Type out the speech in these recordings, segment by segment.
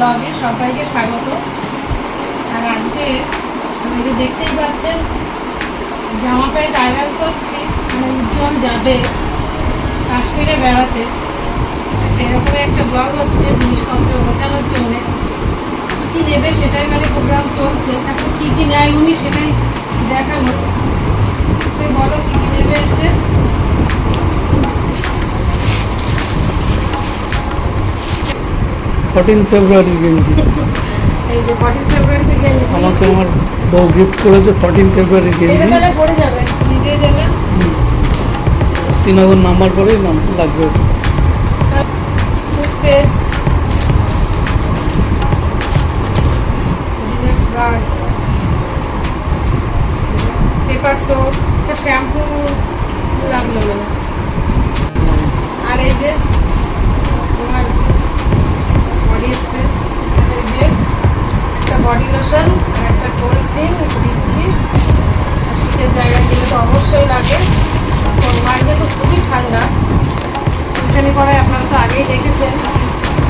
ব্লগে সবাইকে স্বাগত। আর আজকে আমি যে দেখতেই পাচ্ছেন, জামা প্যান্ট আয়রন করছি মানে উজ্জ্বল যাবে কাশ্মীরে বেড়াতে। সেরকম একটা ব্লগ হচ্ছে, জিনিসপত্র গোছানোর জন্য। কী কী নেবে সেটাই মানে প্রোগ্রাম চলছে। এখন কী কী নেয় উনি সেটাই দেখানো বলো কী কী নেবে এসে? ফোরটিন ফেব্রুয়ারি গেঞ্জি এই যে ফর্টিন ফেব্রুয়ারি থেকে আমাকে আমার বউ গিফট করেছে ফোরটিন ফেব্রুয়ারি এটা গেঞ্জি তাহলে পড়ে যাবে নিজে গেলে শ্রীনগর নাম্বার করেই নাম লাগবে। টুথপেস্ট পেপার সোপ শ্যাম্পু লাগল। আর এই যে বডি লোশন একটা কোল্ড ক্রিম দিচ্ছি। শীতের জায়গা দিলে তো অবশ্যই লাগে। বাইরে তো খুবই ঠান্ডা। টিউশনি পড়ায় আপনারা তো আগেই দেখেছেন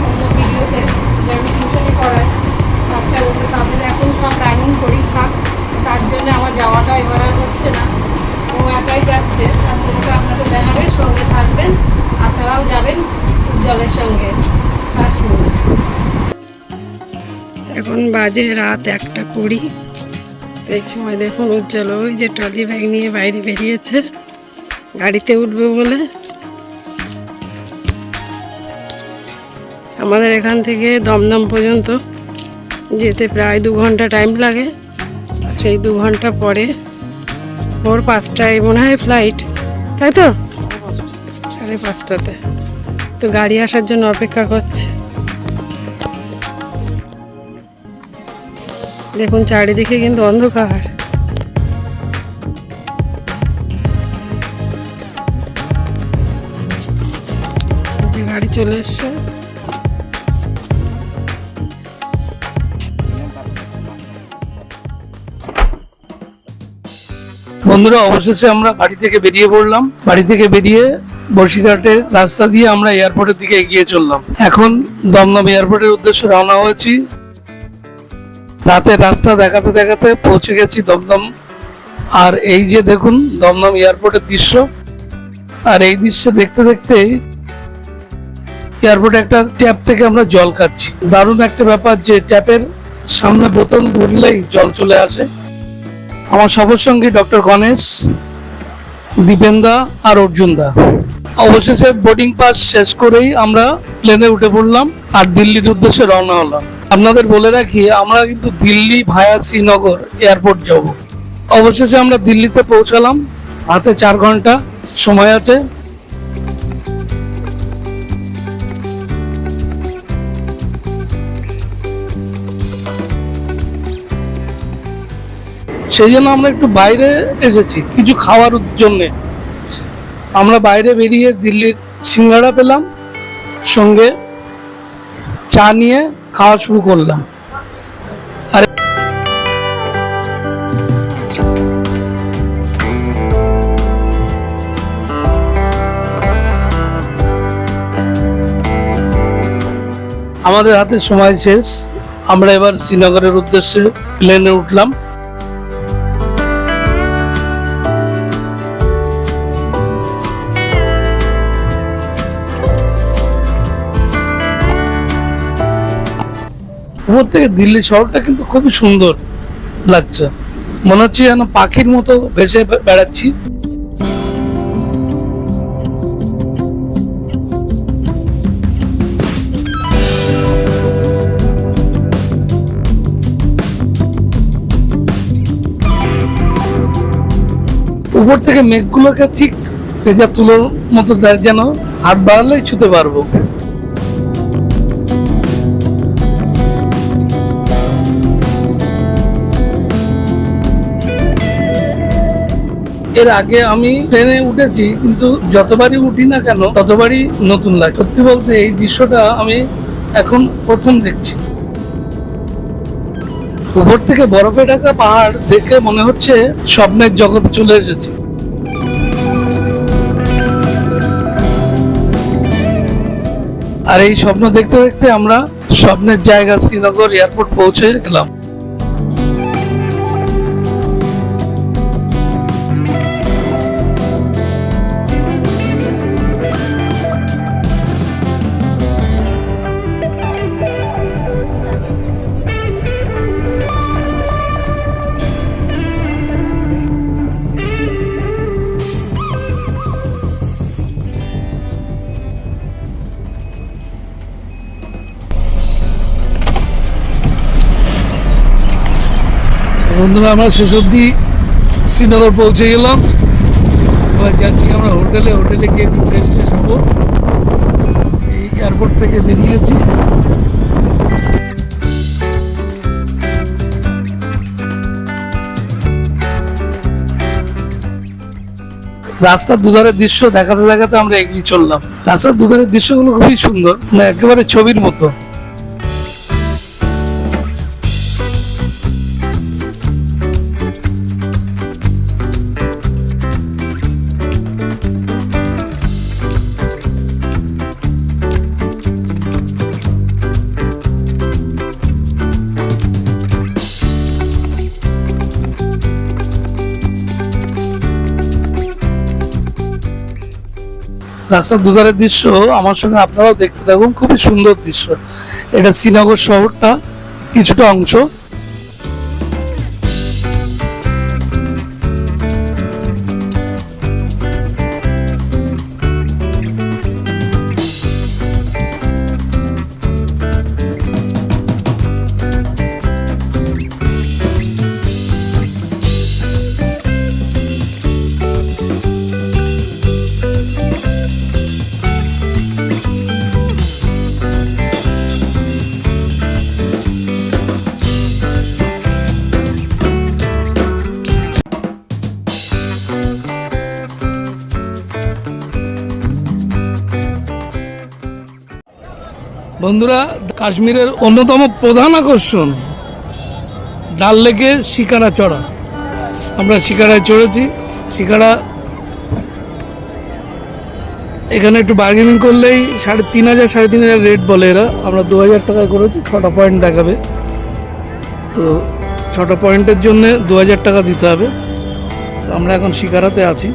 অন্য ভিডিওতে যে আমি টিউশনি পড়াই বাজে রাত একটা কুড়ি। এই সময় দেখুন উজ্জ্বল, ওই যে ট্রলি ব্যাগ নিয়ে বাইরে বেরিয়েছে। গাড়িতে উঠবে বলে। আমাদের এখান থেকে দমদম পর্যন্ত যেতে প্রায় দু ঘণ্টা টাইম লাগে। সেই দু ঘণ্টা পরে ভোর পাঁচটায় মনে হয় ফ্লাইট তাই তো? সাড়ে পাঁচটাতে। তো গাড়ি আসার জন্য অপেক্ষা করছে। দেখুন, চারিদিকে কিন্তু অন্ধকার। গাড়ি চলে এসছে। বন্ধুরা, অবশেষে আমরা বাড়ি থেকে বেরিয়ে পড়লাম। বাড়ি থেকে বেরিয়ে বসিরহাটের রাস্তা দিয়ে আমরা এয়ারপোর্টের দিকে এগিয়ে চললাম। এখন দমদম এয়ারপোর্টের উদ্দেশ্যে রওনা হয়েছি। রাতের রাস্তা দেখাতে দেখাতে পৌঁছে গেছি দমদম। আর এই যে দেখুন, দমদম এয়ারপোর্টের দৃশ্য। আর এই দৃশ্য দেখতে দেখতে এয়ারপোর্টে একটা ট্যাপ থেকে আমরা জল খাচ্ছি। দারুণ একটা ব্যাপার যে ট্যাপের সামনে বোতল ধরলেই জল চলে আসে। আমার সবার সঙ্গে ডক্টর গণেশ দীপেন্দা আর অর্জুন দা। অবশেষে বোর্ডিং পাস শেষ করেই আমরা প্লেনে উঠে পড়লাম আর দিল্লির উদ্দেশ্যে রওনা হলাম। আপনাদের বলে রাখি, আমরা কিন্তু দিল্লি ভায়া শ্রীনগর এয়ারপোর্ট যাব। অবশেষে আমরা দিল্লিতে পৌঁছালাম হাতে চার ঘণ্টা সময় আছে। সেই জন্য আমরা একটু বাইরে এসেছি, কিছু খাওয়ার জন্যে। আমরা বাইরে বেরিয়ে দিল্লির সিঙ্গাড়া পেলাম, সঙ্গে চা নিয়ে খাওয়া শুরু করলাম। আমাদের হাতে সময় শেষ। আমরা এবার শ্রীনগরের উদ্দেশ্যে প্লেনে উঠলাম। উপর থেকে দিল্লি শহরটা কিন্তু খুবই সুন্দর লাগছে। মনে হচ্ছে যেন পাখির মতো ভেসে বেড়াচ্ছি। উপর থেকে মেঘগুলোকে ঠিক ভেজা তুলোর মতো যেন হাত বাড়ালেই ছুতে পারব। এর আগে আমি ট্রেনে উঠেছি, কিন্তু যতবারই উঠি না কেন, ততবারই নতুন লাগে। সত্যি বলতে এই দৃশ্যটা আমি এখন প্রথম দেখছি। উপর থেকে বরফে ঢাকা পাহাড় দেখে মনে হচ্ছে স্বপ্নের জগতে চলে এসেছি। আর এই স্বপ্ন দেখতে দেখতে আমরা স্বপ্নের জায়গা শ্রীনগর এয়ারপোর্ট পৌঁছে গেলাম। বন্ধুরা, আমরা শেষ অব্দি শ্রীনগর পৌঁছে গেলাম। এবার যাচ্ছি আমরা হোটেলে হোটেলে গিয়ে একটু ফ্রেশ ট্রেশ হব। এই এয়ারপোর্ট থেকে বেরিয়েছি। রাস্তার দুধারের দৃশ্য দেখাতে দেখাতে আমরা এগিয়ে চললাম। রাস্তার দুধারের দৃশ্যগুলো খুবই সুন্দর মানে একেবারে ছবির মতো। রাস্তার দুধারের দৃশ্য, আমার সঙ্গে আপনারাও দেখতে থাকুন। খুবই সুন্দর দৃশ্য। এটা শ্রীনগর শহরটা, কিছুটা অংশ। বন্ধুরা, কাশ্মীরের অন্যতম প্রধান আকর্ষণ ডাল লেকের শিকারা চড়া। আমরা শিকারায় চড়েছি। শিকারা এখানে একটু বার্গেনিং করলেই সাড়ে তিন হাজার, সাড়ে তিন হাজার রেট বলে এরা। আমরা দু হাজার টাকা করেছি, ছটা পয়েন্ট দেখাবে। তো ছটা পয়েন্টের জন্য দু হাজার টাকা দিতে হবে। আমরা এখন শিকারাতে আছি।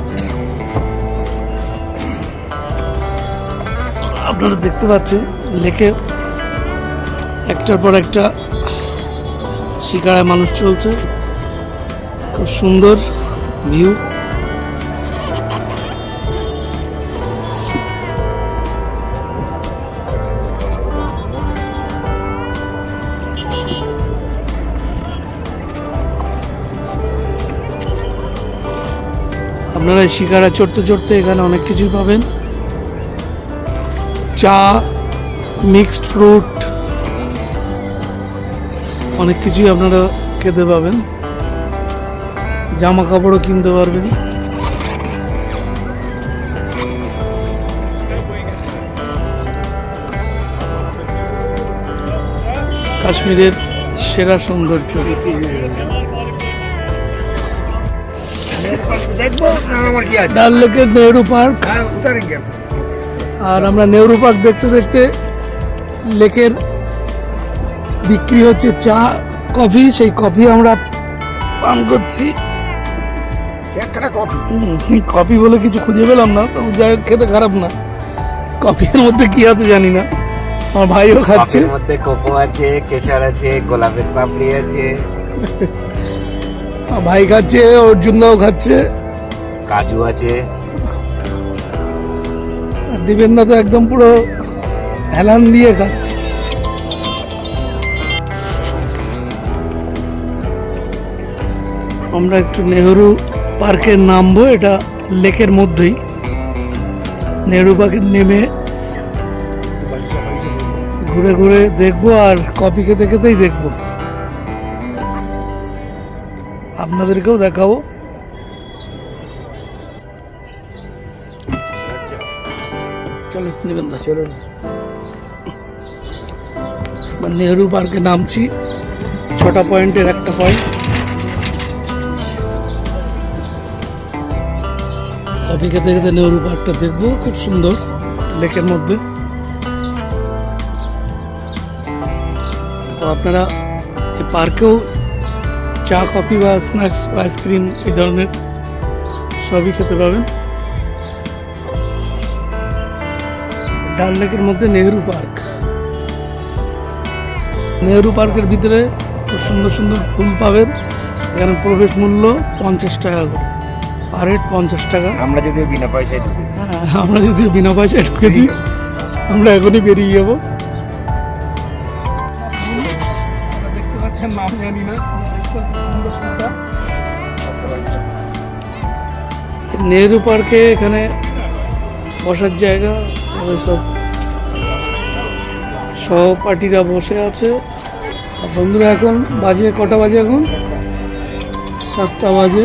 আপনারা দেখতে পাচ্ছেন লেকে একটার পর একটা শিকারায় মানুষ চলছে। খুব সুন্দর ভিউ। আপনারা শিকারা চড়তে চড়তে এখানে অনেক কিছুই পাবেন। চা মিক্সড ফ্রুট অনেক কিছুই আপনারা খেতে পাবেন। জামা কাপড়ও কিনতে পারবেন। কাশ্মীরের সেরা সৌন্দর্য। ডাল লেকের নেহরু পার্ক। হ্যাঁ আর আমরা নেহরু পার্ক দেখতে দেখতে লেকের বিক্রি হচ্ছে চা কফি সেই কফি আমরা পান করছি। একটা কফি? কফি বলে কিছু খুঁজে পেলাম না তো যাই হোক খেতে খারাপ না। কফির মধ্যে কি আছে জানি না। আমার ভাইও খাচ্ছে। মধ্যে কোকো আছে কেশর আছে গোলাপের পাপড়ি আছে। আমার ভাই খাচ্ছে অর্জুনদাও খাচ্ছে। কাজু আছে। আর দিবেন্দা তো একদম পুরো হেলান দিয়ে খাচ্ছে আমরা একটু নেহরু পার্কে নামবো, এটা লেকের মধ্যেই। নেহরু পার্কে নেমে ঘুরে ঘুরে দেখব আর কপি খেতে খেতেই দেখব। আপনাদেরকেও দেখাবো। চলো নেবেন চলুন। নেহরু পার্কে নামছি। ছটা পয়েন্টের একটা পয়েন্ট। কফি খেতে খেতে নেহরু পার্কটা দেখব, খুব সুন্দর লেকের মধ্যে। তো আপনারা এই পার্কেও চা, কফি বা স্ন্যাক্স আইসক্রিম এই ধরনের সবই খেতে পাবেন। ডাল লেকের মধ্যে নেহরু পার্ক। নেহেরু পার্কের ভিতরে খুব সুন্দর সুন্দর ফুল পাবেন। এখানে প্রবেশ মূল্য পঞ্চাশ টাকা করে। পার হেড পঞ্চাশ টাকা। আমরা যদিও বিনা পয়সায় ঢুকেছি। হ্যাঁ, আমরা যদি বিনা পয়সায় ঢুকেছি আমরা এখনই বেরিয়ে যাব। দেখতে পাচ্ছেন নাম জানি না নেহেরু পার্কে এখানে বসার জায়গা সব সহপাঠীরা বসে আছে। আর বন্ধুরা এখন বাজে, কটা বাজে এখন? সাতটা বাজে।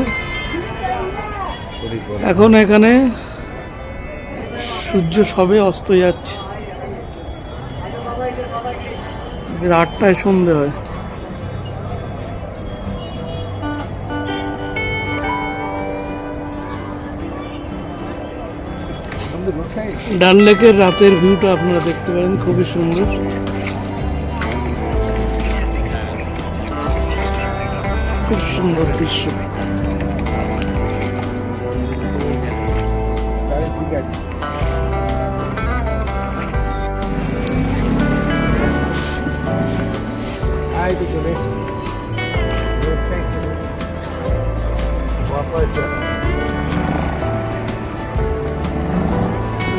এখন এখানে সূর্য সবে অস্ত যাচ্ছে। আটটায় সন্ধে হয়। ডাল লেকের রাতের ভিউটা আপনারা দেখতে পারেন, খুবই সুন্দর। খুব সুন্দর দৃশ্য।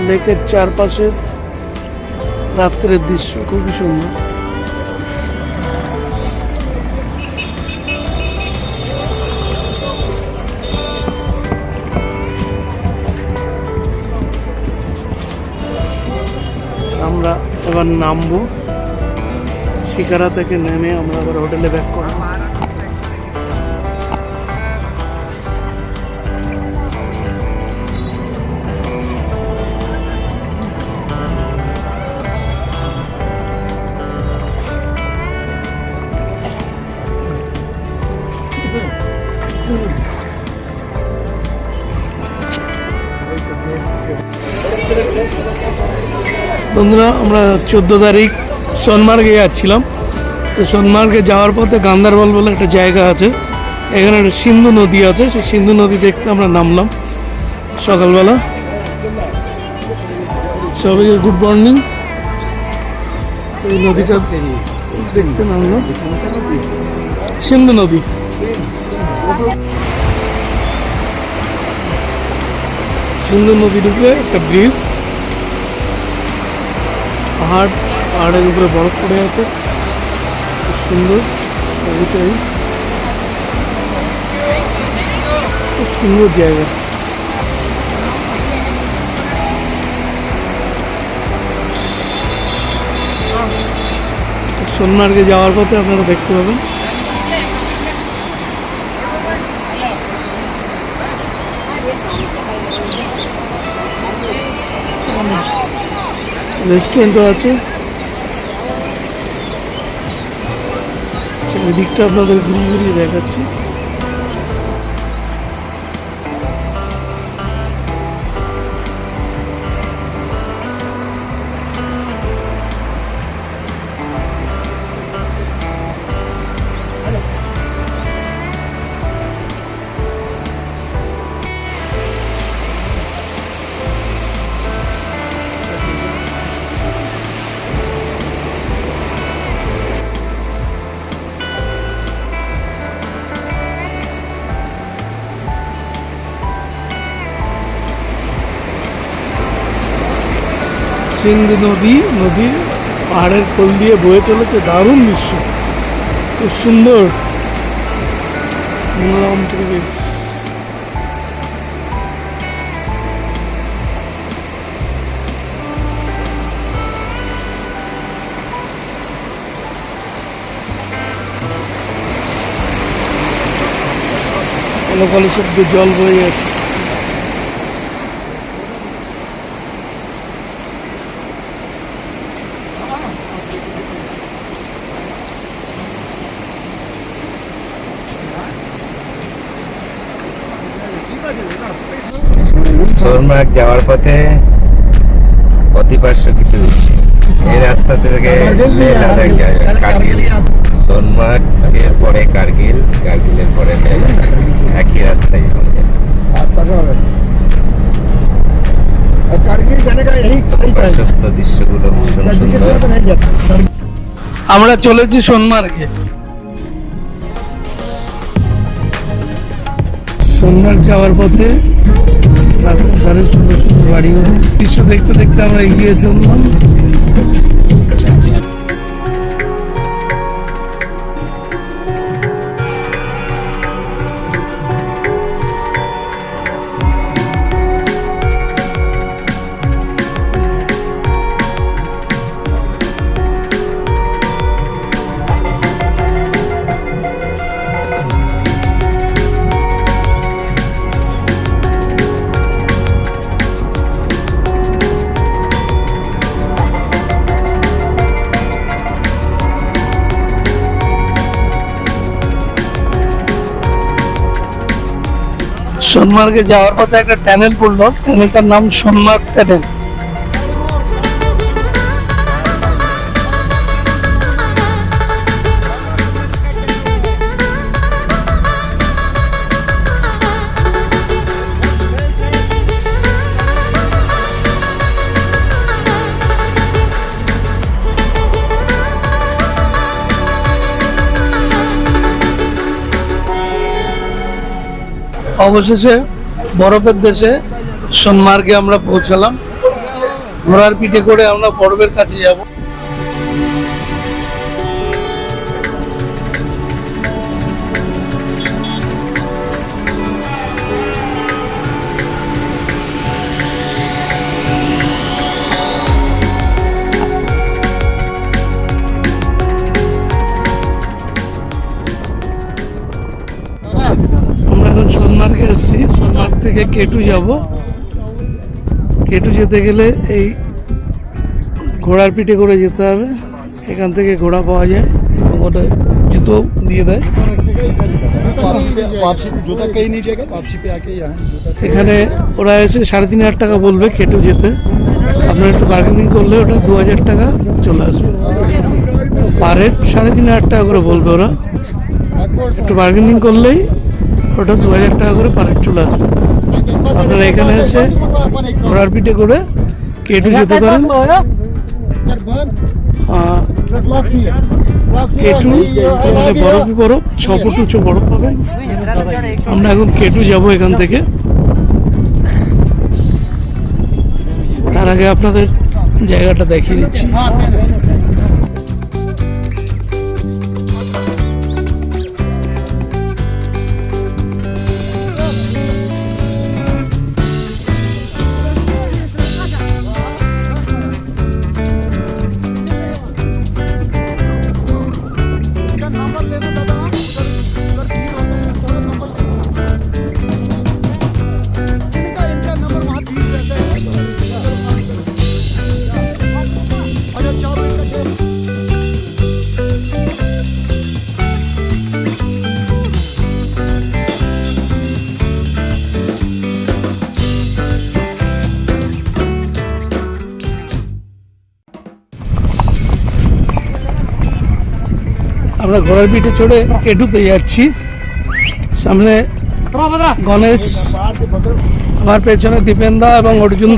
লেকের চারপাশের রাত্রের দৃশ্য খুবই সুন্দর। নামবো। শিকারা থেকে নেমে আমরা আবার হোটেলে ব্যাক করব। বন্ধুরা, আমরা চোদ্দ তারিখ সোনমার্গে যাচ্ছিলাম। তো সোনমার্গে যাওয়ার পথে গান্দারবল বলে একটা জায়গা আছে। এখানে একটা সিন্ধু নদী আছে। সেই সিন্ধু নদী দেখতে আমরা নামলাম সকালবেলা। সবাইকে গুড মর্নিং। এই নদীটা দেখতে নামলাম। সিন্ধু নদী। সিন্ধু নদী ঢুকে একটা ব্রিজ পাহাড়, পাহাড়ের উপরে বরফ পড়ে আছে। খুব সুন্দর। এদিকেই খুব সুন্দর জায়গা। সোনমার্গে যাওয়ার পথে আপনারা দেখতে পাবেন। রেস্টুরেন্টও আছে। এদিকটা আপনাদের ঘুরিয়ে ঘুরিয়ে দেখাচ্ছি। সিন্ধু নদী, নদীর পাহাড়ের কোল দিয়ে বয়ে চলেছে দারুণ দৃশ্য। খুব সুন্দর। মনোরম পরিবেশ। কলো শব্দ জল বয়ে যাচ্ছে। সোনমার্গ যাওয়ার পথে অতিপার্শ্ব কিছু এই রাস্তা থেকে লেহ কার্গিল। সোনমার্গ এর পরে কার্গিল কার্গিলের পরে একই রাস্তায় প্রশস্ত দৃশ্যগুলো ভীষণ সুন্দর। আমরা চলেছি সোনমার্গে। সোনমার্গ যাওয়ার পথে রাস্তার ধারে সুন্দর সুন্দর বাড়িও। দৃশ্য দেখতে দেখতে আমরা এগিয়ে চললাম। সোনমার্গে যাওয়ার পথে একটা ট্যানেল পড়ল ট্যানেলটার নাম সোনমার্গ ট্যানেল অবশেষে বরফের দেশে সোনমার্গে আমরা পৌঁছালাম। ঘোড়ার পিঠে করে আমরা বরফের কাছে যাব। থেকে কেটু যাব। কেটু যেতে গেলে এই ঘোড়ার পিঠে করে যেতে হবে। এখান থেকে ঘোড়া পাওয়া যায়। ওটা জুতো দিয়ে দেয়। এখানে ওরা এসে সাড়ে তিন হাজার টাকা বলবে কেটু যেতে। আপনার একটু বার্গেনিং করলে ওটা দু হাজার টাকা চলে আসবে। পার হেড সাড়ে তিন হাজার টাকা করে বলবে ওরা। একটু বার্গেনিং করলেই ওটা দু হাজার টাকা করে পার হেড চলে আসবে। আপনারা এখানে এসে ঘোড়ার পিঠে করে কেটু যেতে পারেন। কেটু বরফই বরফ ছ ফুট উঁচু বরফ পাবেন। আমরা এখন কেটু যাব এখান থেকে। তার আগে আপনাদের জায়গাটা দেখিয়ে দিচ্ছি। আমরা ঘোড়ার পিঠে চড়ে কেটুতে যাচ্ছি। সামনে গণেশ আমার পেছনে দীপেন্দা এবং অর্জুন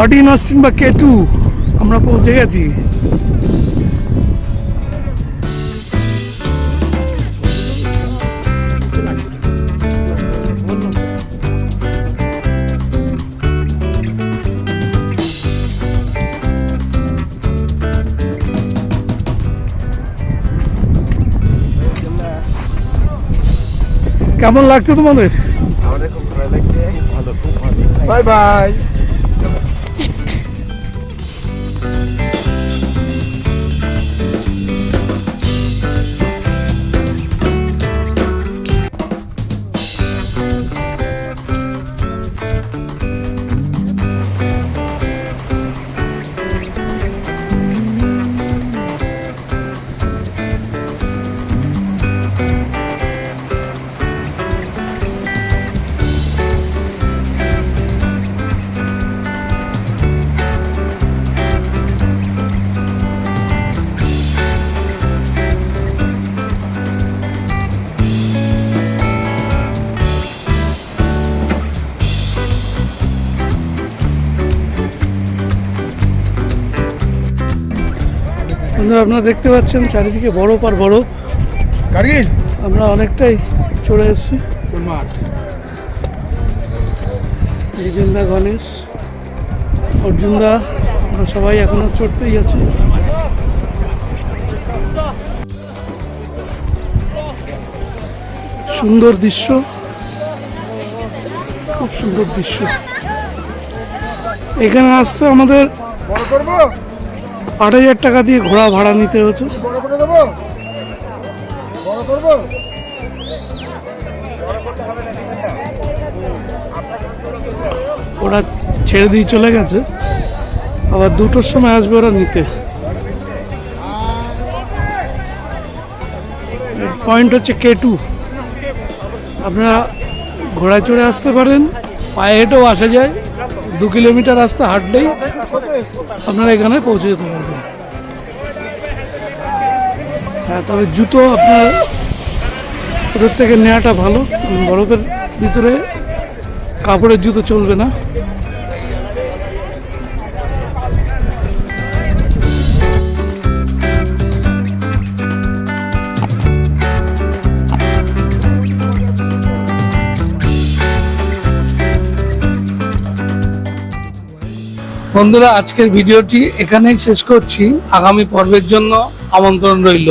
ফর্টিন অস্টিন বা কে টু আমরা পৌঁছে গেছি। কেমন লাগছে তোমাদের? বাই বাই বন্ধুরা আপনারা দেখতে পাচ্ছেন চারিদিকে বরফ আর বরফ। আমরা অনেকটাই চলে এসেছি। বিজেন্দা গণেশ অর্জুনদা আমরা সবাই এখনও চড়তেই আছি। সুন্দর দৃশ্য। খুব সুন্দর দৃশ্য। এখানে আসতে আমাদের বড় করব? আট হাজার টাকা দিয়ে ঘোড়া ভাড়া নিতে হচ্ছে ওরা ছেড়ে দিয়ে চলে গেছে। আবার দুটোর সময় আসবে ওরা নিতে। পয়েন্ট হচ্ছে কে টু আপনারা ঘোড়ায় চড়ে আসতে পারেন, পায়ে হেঁটেও আসা যায়। দু কিলোমিটার রাস্তা হাঁটলেই আপনারা এখানে পৌঁছে যেতে পারবেন। হ্যাঁ তবে জুতো আপনার ওদের থেকে নেওয়াটা ভালো। বরফের ভিতরে কাপড়ের জুতো চলবে না। বন্ধুরা আজকের ভিডিওটি এখানেই শেষ করছি। আগামী পর্বের জন্য আমন্ত্রণ রইল।